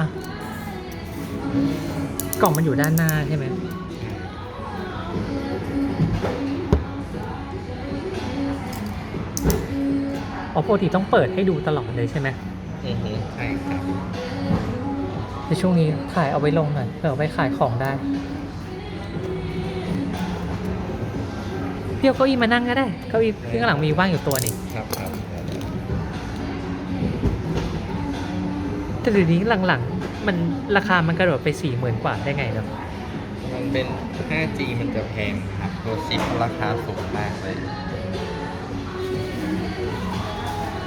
อะกล่องมันอยู่ด้านหน้าใช่ไหมอ๋อปกติต้องเปิดให้ดูตลอดเลยใช่ไหมอือฮึใช่ครับในช่วงนี้ขายเอาไว้ลงหน่อยเผื่อเอาไว้ขายของได้พี่เอาเก้าอี้มานั่งก็ได้เก้าอี้ที่ข้างหลังมีว่างอยู่ตัวนี่ครับครับ แต่เดี๋ยวนี้หลังๆ มันราคามันกระโดดไปสี่หมื่นกว่าได้ไงเนาะมันเป็น 5G มันจะแพงครับ ตัวชิปราคาสูงมากเลย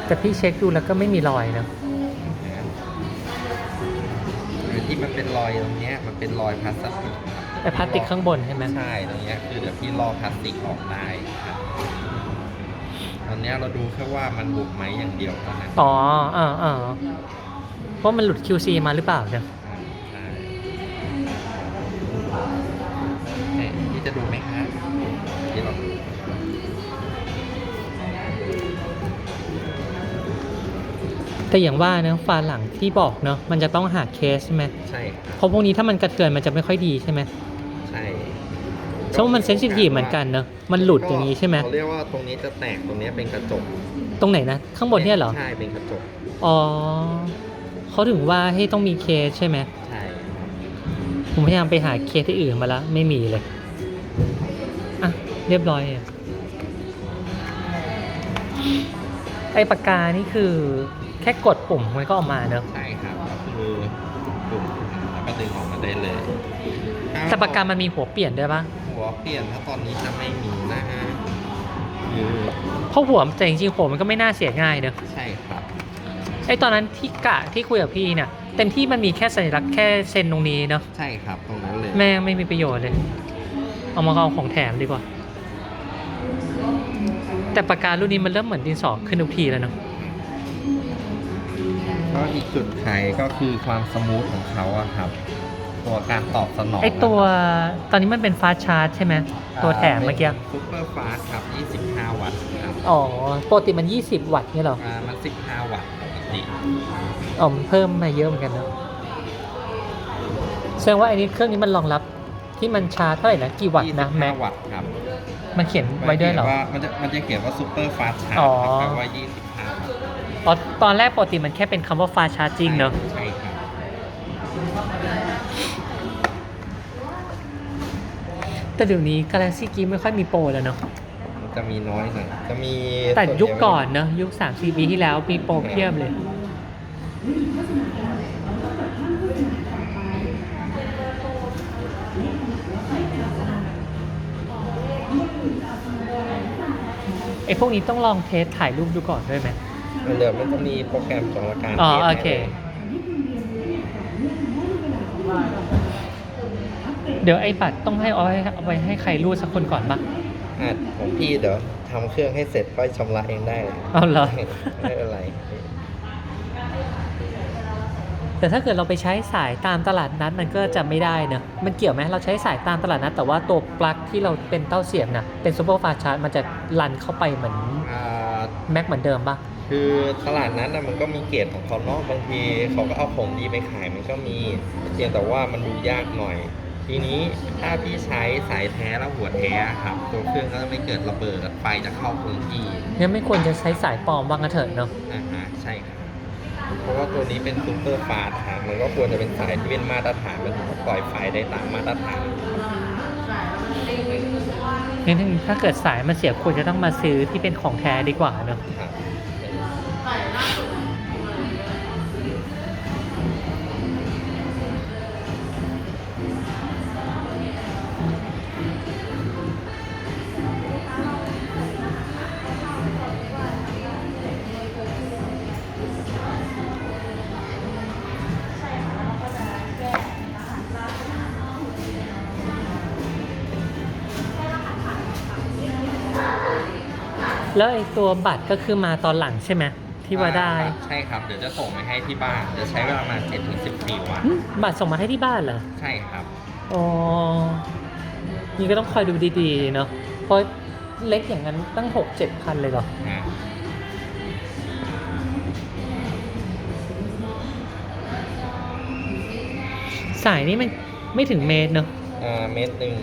แต่พี่เช็คดูแล้วก็ไม่มีรอยเนาะนะหรือที่มันเป็นรอยตรงเนี้ยมันเป็นรอยพลาสติกครับไอพลาสติกข้างบนใช่ไหมใช่ตรงเนี้ยคือเดี๋ยวพี่ลอกพลาสติกออกได้ครับตอนเนี้ยเราดูแค่ว่ามันบุกไหมอย่างเดียวเท่านั้น อ๋ออ่าอ่า เพราะมันหลุด QC มาหรือเปล่าเนี่ยใช่นี่จะดูไหมครับพี่ลองดูแต่อย่างว่าเนอะฝาหลังที่บอกเนอะมันจะต้องหาเคสใช่ไหมใช่ครับเพราะพวกนี้ถ้ามันกระเทือนมันจะไม่ค่อยดีใช่ไหมใช่เพราะว่ามันเซนซิทีฟเหมือนกันเนอะมันหลุดอย่างนี้ใช่ไหมเขาเรียกว่าตรงนี้จะแตกตรงนี้เป็นกระจกตรงไหนนะ ข้างบนเนี่ยเหรอ ใช่เป็นกระจก อ๋อ เขาถึงว่าให้ต้องมีเคสใช่ไหมใช่ครับผมพยายามไปหาเคสที่อื่นมาแล้วไม่มีเลย อะ เรียบร้อยอะไอปากกานี่คือแค่กดปุ่มมันก็ออกมาเนอะใช่ครับก็คือปุ่มแล้วก็ดึงออกมาได้เลยแต่ปากกามันมีหัวเปลี่ยนด้วยปะหัวเปลี่ยนถ้าตอนนี้จะไม่มีนะฮะคือเพราะหัวแต่จริงๆหัวมันก็ไม่น่าเสียง่ายเนอะใช่ครับ ไอตอนนั้นที่กะที่คุยกับพี่เนี่ยเต็มที่มันมีแค่สัญลักษณ์แค่เซ็นตรงนี้เนอะใช่ครับตรงนั้นเลยแม่งไม่มีประโยชน์เลย เอามาเอาของแถมดีกว่า แต่ปากการุ่นนี้มันเริ่มเหมือนดินสอขึ้นทุกทีแล้วเนาะก็อีกจุดขายก็คือความสมูทของเขาอะครับ ตัวการตอบสนองไอตัวตอนนี้มันเป็นฟาสชาร์จใช่ไหมตัวแถมเมื่อกี้ซุปเปอร์ฟาสครับ 25 วัตต์ครับอ๋อปกติมัน 20 วัตต์เนี่ยเหรออ่ามัน 15 วัตต์ปก ติอ๋อมันเพิ่มมาเยอะเหมือนกันเนอะแสดงว่าไอ้นี้เครื่องนี้มันรองรับที่มันชาร์จเท่าไหร่นะกี่วัตต์นะแม็ก25วัตต์ครับมันเขียนไว้ด้วยเหรอว่ามันจะมันจะเขียนว่าซุปเปอร์ฟาสชาร์จอ๋อแปลว่า25วัตต์อ๋อตอนแรกปกติมันแค่เป็นคำว่าฟาชาร์จิงเนอะใช่ครับแต่เดี๋ยวนี้ Galaxy Geek ไม่ค่อยมีโปรแล้วเนอะมัน จะมีน้อยหน่อยจะมีแต่ส่วใหญ่ยุคก่อนเนอะยุค3 4ปีที่แล้วมีโปรเพียบเลย ไอ้พวกนี้ต้องลองเทสถ่ายรูปดูก่อนด้วยไหมมันเดี๋ยวมันจะมีโปรแกรมสองประการอ๋อทสโอเค เดี๋ยวไอ้บัตรต้องให้เอาไว้เอาไว้ให้ใครรูดสักคนก่อนปะ อะของพี่เดี๋ยวทำเครื่องให้เสร็จค่อยชำระเองได้เลยเอาเหรอ ไม่เป็นไร แต่ถ้าเกิดเราไปใช้สายตามตลาดนัดมันก็จะไม่ได้เนอะมันเกี่ยวไหมเราใช้สายตามตลาดนัด แต่ว่าตัวปลั๊กที่เราเป็นเต้าเสียบนะเป็นซูเปอร์ฟาสชาร์จมันจะลันเข้าไปเหมือนอ่า แม็กเหมือนเดิมปะคือตลาดนั้นนะมันก็มีเกรดของเขาเนาะบางทีเขาก็เอาของดีไปขายมันก็มีเพียงแต่ว่ามันดูยากหน่อย ทีนี้ถ้าพี่ใช้สายแท้แล้วหัวแท้ครับ ตัวเครื่องก็จะไม่เกิดระเบิดไฟจะเข้าพื้นที่งั้นไม่ควรจะใช้สายปลอมว่างกันเถอะเนาะอ่าฮะใช่ครับเพราะว่าตัวนี้เป็นซูเปอร์ฟาสต์ครับมันก็ควรจะเป็นสายที่เป็นมาตรฐานมันถึงจะปล่อยไฟได้ตามมาตรฐานงั้นถ้าเกิดสายมันเสียควรจะต้องมาซื้อที่เป็นของแท้ดีกว่าเนาะครับ แล้วไอ้ตัวบัตรก็คือมาตอนหลังใช่ไหมที่ว่าได้ใช่ครับเดี๋ยวจะส่งไปให้ที่บ้านจะใช้เวลาประมาณ7ถึง14 วันหึบัตรส่งมาให้ที่บ้านเหรอใช่ครับอ๋อนี่ก็ต้องคอยดูดีๆเนาะเพราะเล็กอย่างนั้นตั้งหกเจ็ดพันเลยเหรอนะสายนี้มันไม่ถึงเมตรเนอะอ่าเม็ดหนึ่ง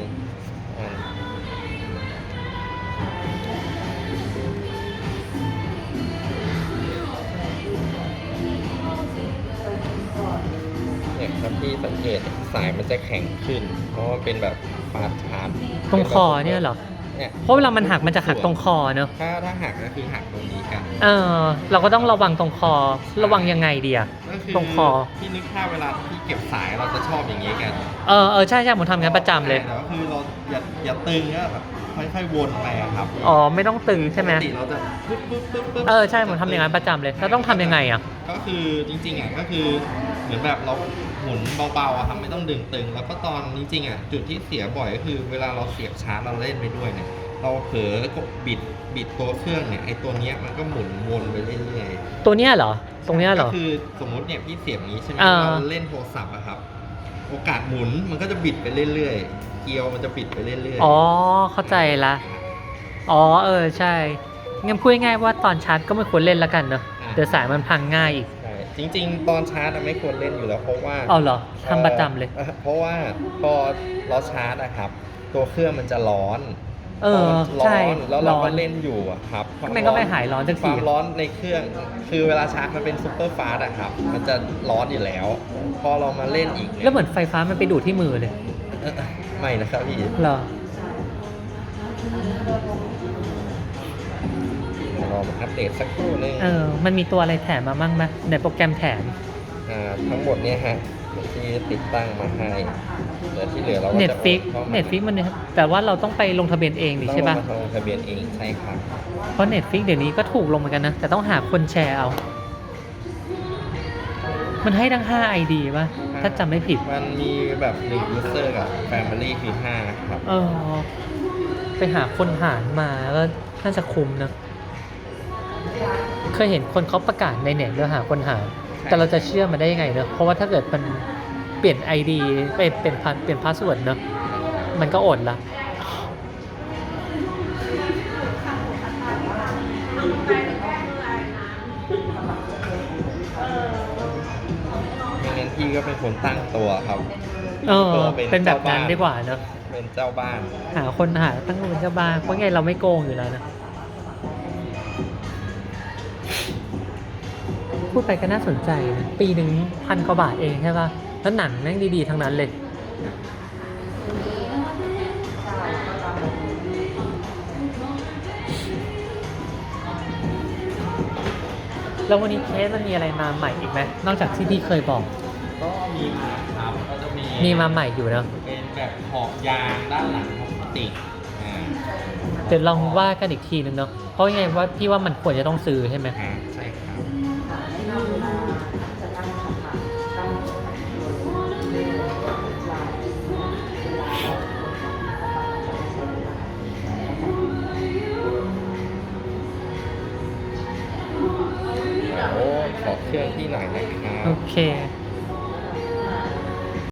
อ่าเนี่ยครับที่สังเกตสายมันจะแข็งขึ้น เพราะว่าเป็นแบบฟาสต์ชาร์จตรงคอเนี่ยเหรอเนี่ยเพราะเวลามันหักมันจะหักตรงคอเนอะถ้าถ้าหักก็คือหักตรงนี้กันเออ เราก็ต้องระวังตรงคอระวังยังไงดีอะก็คือตรงคอที่นึกภาพเวลาที่เก็บสายเราจะชอบอย่างนี้กันเออเออใช่ใช่ผมทำงานประจำเลยแต่ก็คือเราอย่าอย่าตึงก็แบบค่อยๆวนไปอะครับอ๋อไม่ต้องตึงใช่ไหมปกติเราจะปึ๊บปึ๊บปึ๊บปึ๊บเออใช่ผมทำอย่างนั้นประจำเลยแล้วต้องทำยังไงอะก็คือจริงๆอะก็คือ เหมือนแบบเราหมุนเบาๆอะครับไม่ต้องดึงตึง แล้วก็ตอนจริงๆอะจุดที่เสียบ่อยก็คือ เวลาเราเสียบชาร์จเราเล่นไปด้วยเนี่ยเราเผลอกดบิดบิดตัวเครื่องเนี่ยไอ้ตัวเนี้ยมันก็หมุนวนไปเรื่อยๆตัวเนี้ยเหรอตรงเนี้ยเหรอ ก็คือสมมติเนี่ยพี่เสียบอย่างนี้ใช่ไหมอ่า เราเล่นโทรศัพท์อะครับ โอกาสหมุนมันก็จะบิดไปเรื่อยๆ เกลียวมันจะบิดไปเรื่อยๆอ๋อเข้าใจละอ๋อเออใช่งั้นพูดง่ายๆว่าตอนชาร์จก็ไม่ควรเล่นแล้วกันเนอะเดี๋ยวสายมันพังง่ายอีกใช่ จริง ๆ ตอนชาร์จอะไม่ควรเล่นอยู่แล้วเพราะว่าเอาเหรอทำประจำเลย อ่อเพราะว่าพอเราชาร์จนะครับ ตัวเครื่องมันจะร้อนเออร้อใช่นแล้วเราร้อก็น เล่นอยู่อะครับทำไมก็ไม่หายร้อนสักคทีวามร้อนในเครื่อง คือเวลาชาร์จมันเป็นซูเปอร์ฟาสต์อะครับ มันจะร้อนอยู่แล้ว พอเรามาเล่นอีกแล้วเหมือนไฟฟ้ามันไปดูดที่มือเลยเอ่อไม่นะครับพี่ เหรอ เดี๋ยวรอมาอัปเดตสักครู่นึงเออ มันมีตัวอะไรแถมมามั่งไหมในโปรแกรมแถมอ่าทั้งหมดเนี่ยฮะที่ติดตั้งมาให้เหลือที่เหลือเราก็จะเน็ตฟิกข้ามาเน็ตฟิกมันเนี่ยแต่ว่าเราต้องไปลงทะเบียนเองดิต้องใช่ปะลงมาลงทะเบียนเองใช่ครับ เพราะเน็ตฟิกเดี๋ยวนี้ก็ถูกลงเหมือนกันนะ แต่ต้องหาคนแชร์เอา มันให้ทั้ง5 ID ป่ะถ้าจำไม่ผิด มันมีแบบ1 user กับ family คือ5ครับ เออ ไปหาคนหารมาก็น่าจะคุ้มนะ เคยเห็นคนเขาประกาศในเน็ตด้วยหาคนหารแต่เราจะเชื่อมันได้ยังไงเนอะเพราะว่าถ้าเกิดมันเปลี่ยน ID ไปเป็นพันเปลี่ยนพาสเวิร์ดเนอะมันก็อดละไม่งั้นพี่ก็เป็นคนตั้งตัวครับเออตัวเป็นเป็นแบบนั้นเจ้าบ้านดีกว่าเนอะเป็นเจ้าบ้าน หาคนหาตั้งเป็นเจ้าบ้านเพราะไงเราไม่โกงอยู่แล้วนะ พูดไปก็น่าสนใจนะปีหนึ่งพันกว่าบาทเองใช่ป่ะแล้วหนังแม่งดีๆทั้งนั้นเลย แล้ววันนี้เคสมันมีอะไรมาใหม่อีกไหมนอกจากที่พี่เคยบอก ก็มีมาครับก็จะมีมีมาใหม่อยู่เนอะเป็นแบบขอบยางด้านหลังของติกอ่าเดี๋ยวลองว่ากันอีกทีนึงเนาะเพราะยังไงว่าพี่ว่ามันควรจะต้องซื้อใช่ไหม อ่าใช่ ครับเดี๋ยวขอเครื่องที่หน่อยนะครับ โอเค